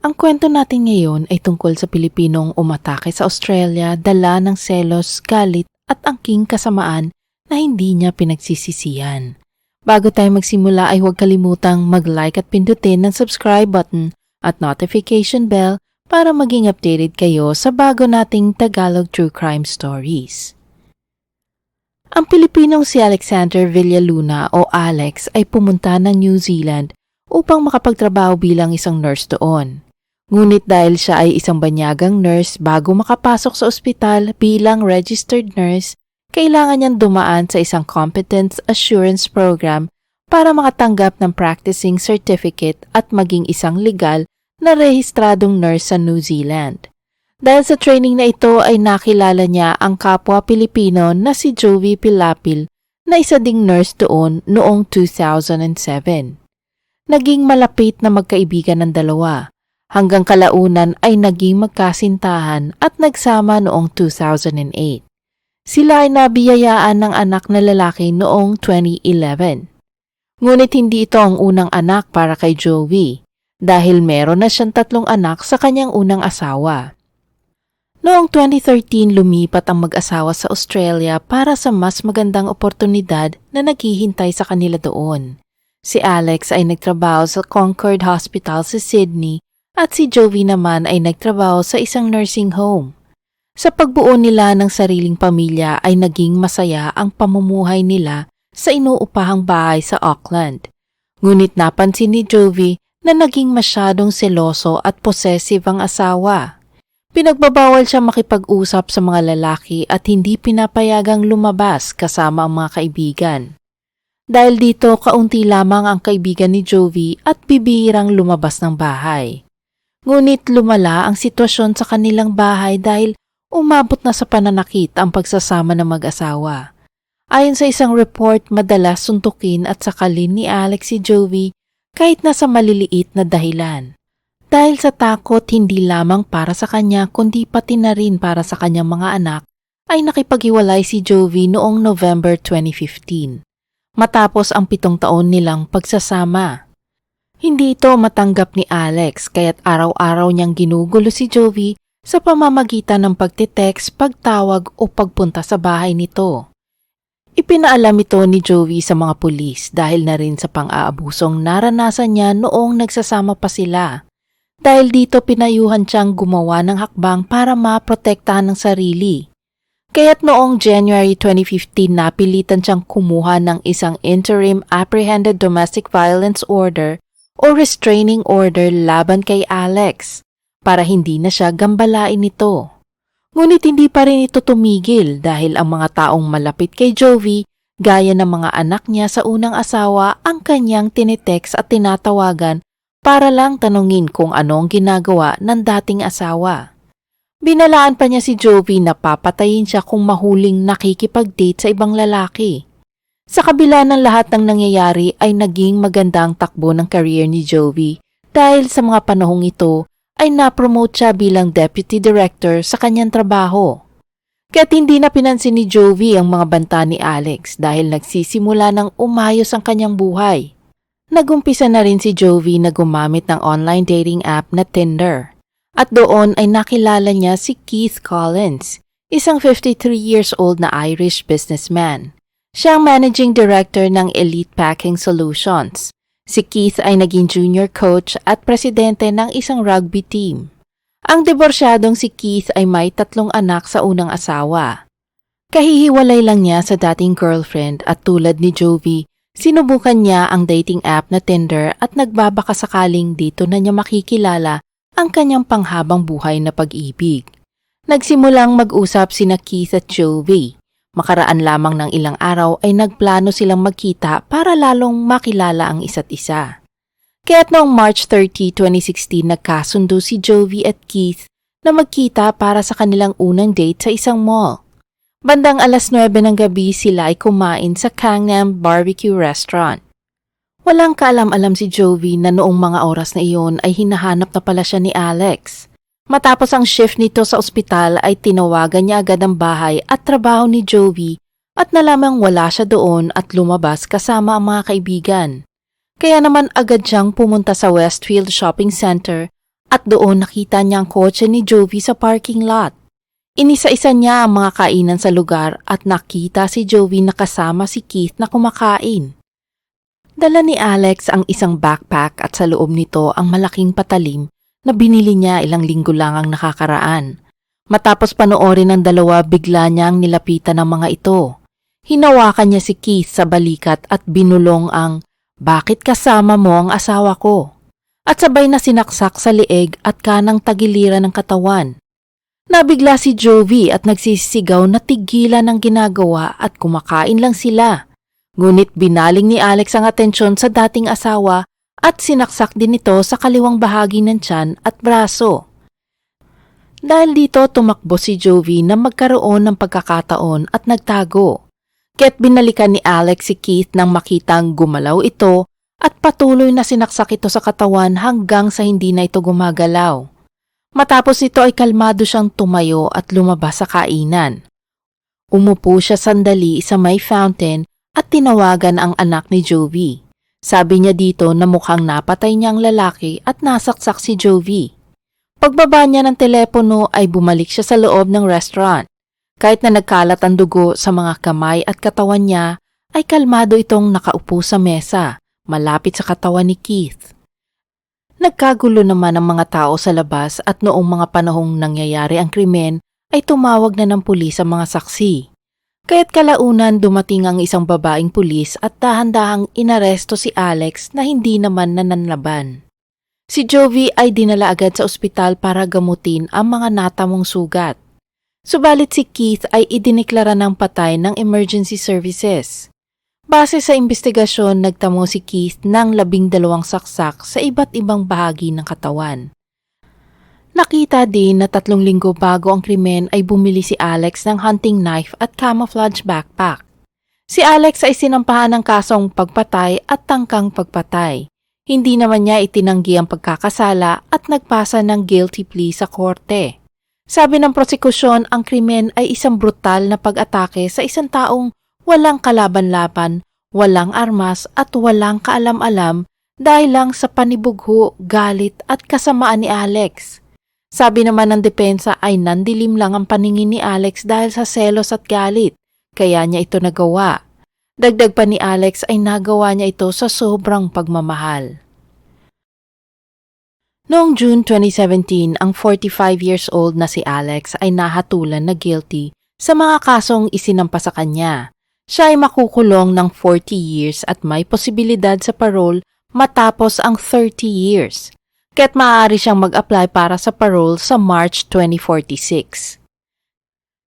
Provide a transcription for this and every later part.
Ang kwento natin ngayon ay tungkol sa Pilipinong umatake sa Australia dala ng selos, galit at angking kasamaan na hindi niya pinagsisisihan. Bago tayo magsimula ay huwag kalimutang mag-like at pindutin ng subscribe button at notification bell para maging updated kayo sa bago nating Tagalog True Crime Stories. Ang Pilipinong si Alexander Villaluna o Alex ay pumunta ng New Zealand upang makapagtrabaho bilang isang nurse doon. Ngunit dahil siya ay isang banyagang nurse bago makapasok sa ospital bilang registered nurse, kailangan niyang dumaan sa isang competence assurance program para makatanggap ng practicing certificate at maging isang legal na rehistradong nurse sa New Zealand. Dahil sa training na ito ay nakilala niya ang kapwa Pilipino na si Joey Pilapil na isa ding nurse doon noong 2007. Naging malapit na magkaibigan ng dalawa hanggang kalaunan ay naging magkasintahan at nagsama noong 2008. Sila ay nabiyayaan ng anak na lalaki noong 2011. Ngunit hindi ito ang unang anak para kay Joey dahil meron na siyang tatlong anak sa kanyang unang asawa. Noong 2013 lumipat ang mag-asawa sa Australia para sa mas magandang oportunidad na naghihintay sa kanila doon. Si Alex ay nagtrabaho sa Concord Hospital sa Sydney at si Jovi naman ay nagtrabaho sa isang nursing home. Sa pagbuo nila ng sariling pamilya ay naging masaya ang pamumuhay nila sa inuupahang bahay sa Auckland. Ngunit napansin ni Jovi na naging masyadong seloso at possessive ang asawa. Pinagbabawal siya makipag-usap sa mga lalaki at hindi pinapayagang lumabas kasama ang mga kaibigan. Dahil dito, kaunti lamang ang kaibigan ni Jovi at bibihirang lumabas ng bahay. Ngunit lumala ang sitwasyon sa kanilang bahay dahil umabot na sa pananakit ang pagsasama ng mag-asawa. Ayon sa isang report, madalas suntukin at sakalin ni Alex si Jovi kahit nasa maliliit na dahilan. Dahil sa takot hindi lamang para sa kanya kundi pati na rin para sa kanyang mga anak, ay nakipaghiwalay si Jovi noong November 2015 matapos ang pitong taon nilang pagsasama. Hindi ito matanggap ni Alex kaya't araw-araw niyang ginugulo si Jovi sa pamamagitan ng pagtitext, pagtawag o pagpunta sa bahay nito. Ipinaalam ito ni Jovi sa mga pulis dahil na rin sa pang-aabusong naranasan niya noong nagsasama pa sila. Dahil dito pinayuhan siyang gumawa ng hakbang para maprotektahan ng sarili. Kaya't noong January 2015 napilitan siyang kumuha ng isang interim apprehended domestic violence order o restraining order laban kay Alex para hindi na siya gambalain nito. Ngunit hindi pa rin ito tumigil dahil ang mga taong malapit kay Jovi gaya ng mga anak niya sa unang asawa ang kanyang tinitext at tinatawagan para lang tanungin kung ano ang ginagawa ng dating asawa. Binalaan pa niya si Jovi na papatayin siya kung mahuling nakikipag-date sa ibang lalaki. Sa kabila ng lahat ng nangyayari ay naging magandang takbo ng career ni Jovi dahil sa mga panahong ito ay napromote siya bilang deputy director sa kanyang trabaho. Kaya't hindi na pinansin ni Jovi ang mga banta ni Alex dahil nagsisimula ng umayos ang kanyang buhay. Nagumpisa na rin si Jovi na gumamit ng online dating app na Tinder. At doon ay nakilala niya si Keith Collins, isang 53 years old na Irish businessman. Siya ang managing director ng Elite Packing Solutions. Si Keith ay naging junior coach at presidente ng isang rugby team. Ang diborsyadong si Keith ay may tatlong anak sa unang asawa. Kahihiwalay lang niya sa dating girlfriend at tulad ni Jovi, sinubukan niya ang dating app na Tinder at nagbabaka sakaling dito na niya makikilala ang kanyang panghabang buhay na pag-ibig. Nagsimulang mag-usap sina Keith at Jovi. Makaraan lamang ng ilang araw ay nagplano silang magkita para lalong makilala ang isa't isa. Kaya't noong March 30, 2016 nagkasundo si Jovi at Keith na magkita para sa kanilang unang date sa isang mall. Bandang alas 9 ng gabi sila ay kumain sa Kangnam Barbecue Restaurant. Walang kaalam-alam si Jovi na noong mga oras na iyon ay hinahanap na pala siya ni Alex. Matapos ang shift nito sa ospital ay tinawagan niya agad ang bahay at trabaho ni Jovi at nalamang wala siya doon at lumabas kasama ang mga kaibigan. Kaya naman agad siyang pumunta sa Westfield Shopping Center at doon nakita niya ang kotse ni Jovi sa parking lot. Inisa-isa niya ang mga kainan sa lugar at nakita si Jovi na kasama si Keith na kumakain. Dala ni Alex ang isang backpack at sa loob nito ang malaking patalim na binili niya ilang linggo lang ang nakakaraan. Matapos panoorin ng dalawa, bigla niyang nilapitan ng mga ito. Hinawakan niya si Keith sa balikat at binulong ang, Bakit kasama mo ang asawa ko? At sabay na sinaksak sa lieg at kanang tagiliran ng katawan. Nabigla si Jovi at nagsisigaw na tigilan ang ginagawa at kumakain lang sila. Ngunit binaling ni Alex ang atensyon sa dating asawa at sinaksak din ito sa kaliwang bahagi ng tiyan at braso. Dahil dito tumakbo si Jovi na magkaroon ng pagkakataon at nagtago. Kaya't binalikan ni Alex si Keith nang makitang gumalaw ito at patuloy na sinaksak ito sa katawan hanggang sa hindi na ito gumagalaw. Matapos ito ay kalmado siyang tumayo at lumabas sa kainan. Umupo siya sandali sa may fountain at tinawagan ang anak ni Jovi. Sabi niya dito na mukhang napatay niya ang lalaki at nasaksak si Jovi. Pagbaba niya ng telepono ay bumalik siya sa loob ng restaurant. Kahit na nagkalat ang dugo sa mga kamay at katawan niya, ay kalmado itong nakaupo sa mesa, malapit sa katawan ni Keith. Nagkagulo naman ang mga tao sa labas at noong mga panahong nangyayari ang krimen ay tumawag na ng pulis ang mga saksi. Kaya't kalaunan dumating ang isang babaeng pulis at dahan-dahang inaresto si Alex na hindi naman nananlaban. Si Jovi ay dinala agad sa ospital para gamutin ang mga natamong sugat. Subalit si Keith ay idineklara ng patay ng emergency services. Base sa investigasyon, nagtamo si Keith ng labing dalawang saksak sa iba't ibang bahagi ng katawan. Nakita din na tatlong linggo bago ang krimen ay bumili si Alex ng hunting knife at camouflage backpack. Si Alex ay sinampahan ng kasong pagpatay at tangkang pagpatay. Hindi naman niya itinanggi ang pagkakasala at nagpasa ng guilty plea sa korte. Sabi ng prosekusyon, ang krimen ay isang brutal na pag-atake sa isang taong walang kalaban-laban, walang armas at walang kaalam-alam dahil lang sa panibugho, galit at kasamaan ni Alex. Sabi naman ng depensa ay nandilim lang ang paningin ni Alex dahil sa selos at galit, kaya niya ito nagawa. Dagdag pa ni Alex ay nagawa niya ito sa sobrang pagmamahal. Noong June 2017, ang 45 years old na si Alex ay nahatulan na guilty sa mga kasong isinampa sa kanya. Siya ay makukulong ng 40 years at may posibilidad sa parole matapos ang 30 years. Kaya't maaari siyang mag-apply para sa parole sa March 2046.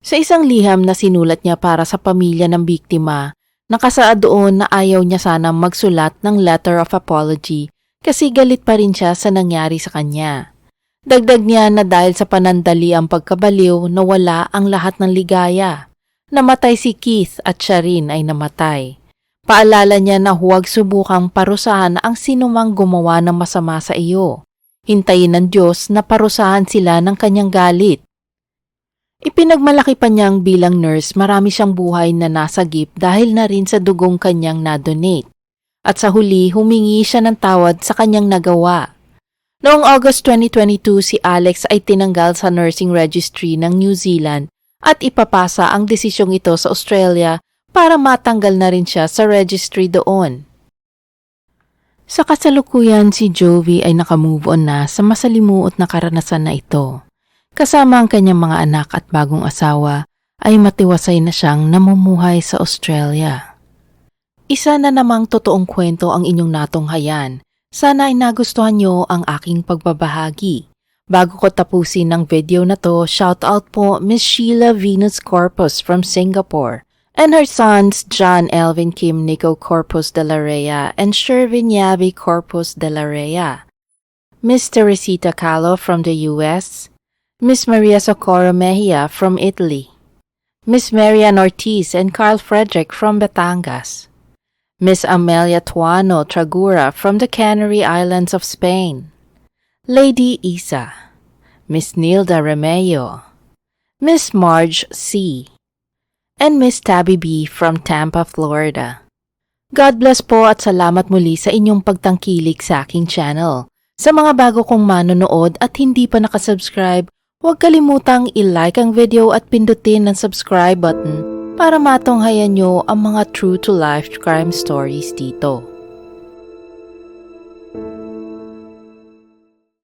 Sa isang liham na sinulat niya para sa pamilya ng biktima, nakasaad doon na ayaw niya sana magsulat ng letter of apology kasi galit pa rin siya sa nangyari sa kanya. Dagdag niya na dahil sa panandali ang pagkabaliw nawala ang lahat ng ligaya. Namatay si Keith at siya rin ay namatay. Paalala niya na huwag subukang parusahan ang sinumang gumawa ng masama sa iyo. Hintayin ng Diyos na parusahan sila ng kanyang galit. Ipinagmalaki pa niyang bilang nurse marami siyang buhay na nasagip dahil na rin sa dugong kanyang na-donate. At sa huli, humingi siya ng tawad sa kanyang nagawa. Noong August 2022, si Alex ay tinanggal sa nursing registry ng New Zealand at ipapasa ang desisyong ito sa Australia para matanggal na rin siya sa registry doon. Sa kasalukuyan, si Jovi ay nakamove on na sa masalimuot na karanasan na ito. Kasama ang kanyang mga anak at bagong asawa ay matiwasay na siyang namumuhay sa Australia. Isa na namang totoong kwento ang inyong natunghayan. Sana ay nagustuhan nyo ang aking pagbabahagi. Bago ko tapusin ang video na to, shout out po Miss Sheila Venus Corpus from Singapore and her sons John Elvin Kim Nico Corpus de la Rhea and Shervin Yabi Corpus de la Rhea. Miss Teresita Calo from the US, Miss Maria Socorro Mejia from Italy, Miss Marian Ortiz and Carl Frederick from Batangas. Miss Amelia Tuano Tragura from the Canary Islands of Spain, Lady Isa, Miss Nilda Remeo, Miss Marge C., and Miss Tabby B. from Tampa, Florida. God bless po at salamat muli sa inyong pagtangkilik sa aking channel. Sa mga bago kong manonood at hindi pa nakasubscribe, huwag kalimutang i-like ang video at pindutin ang subscribe button para matunghayan nyo ang mga true-to-life crime stories dito.